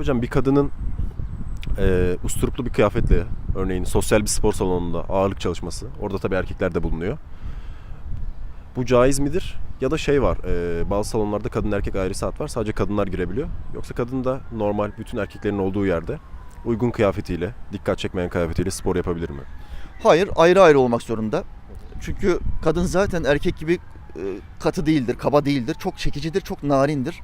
hocam bir kadının e, usturuplu bir kıyafetle örneğin sosyal bir spor salonunda ağırlık çalışması. Orada tabii erkekler de bulunuyor. Bu caiz midir? Ya da şey var, e, bazı salonlarda kadın erkek ayrı saat var. Sadece kadınlar girebiliyor. Yoksa kadın da normal bütün erkeklerin olduğu yerde uygun kıyafetiyle, dikkat çekmeyen kıyafetiyle spor yapabilir mi? Hayır, ayrı ayrı olmak zorunda. Çünkü kadın zaten erkek gibi e, katı değildir, kaba değildir. Çok çekicidir, çok narindir.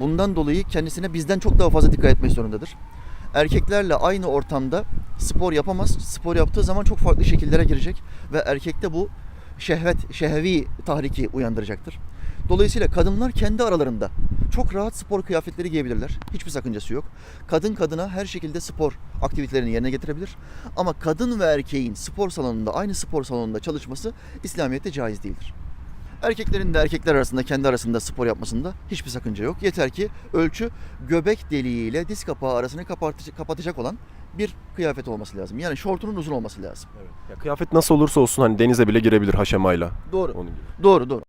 Bundan dolayı kendisine bizden çok daha fazla dikkat etmek zorundadır. Erkeklerle aynı ortamda spor yapamaz. Spor yaptığı zaman çok farklı şekillere girecek ve erkekte bu şehvet, şehvi tahriki uyandıracaktır. Dolayısıyla kadınlar kendi aralarında çok rahat spor kıyafetleri giyebilirler. Hiçbir sakıncası yok. Kadın kadına her şekilde spor aktivitelerini yerine getirebilir. Ama kadın ve erkeğin spor salonunda aynı spor salonunda çalışması İslamiyet'te caiz değildir. Erkeklerin de erkekler arasında kendi arasında spor yapmasında hiçbir sakınca yok. Yeter ki ölçü göbek deliğiyle diz kapağı arasını kapatacak, olan bir kıyafet olması lazım. Yani şortunun uzun olması lazım. Ya kıyafet nasıl olursa olsun hani denize bile girebilir haşemayla. Doğru. Onun gibi. Doğru doğru.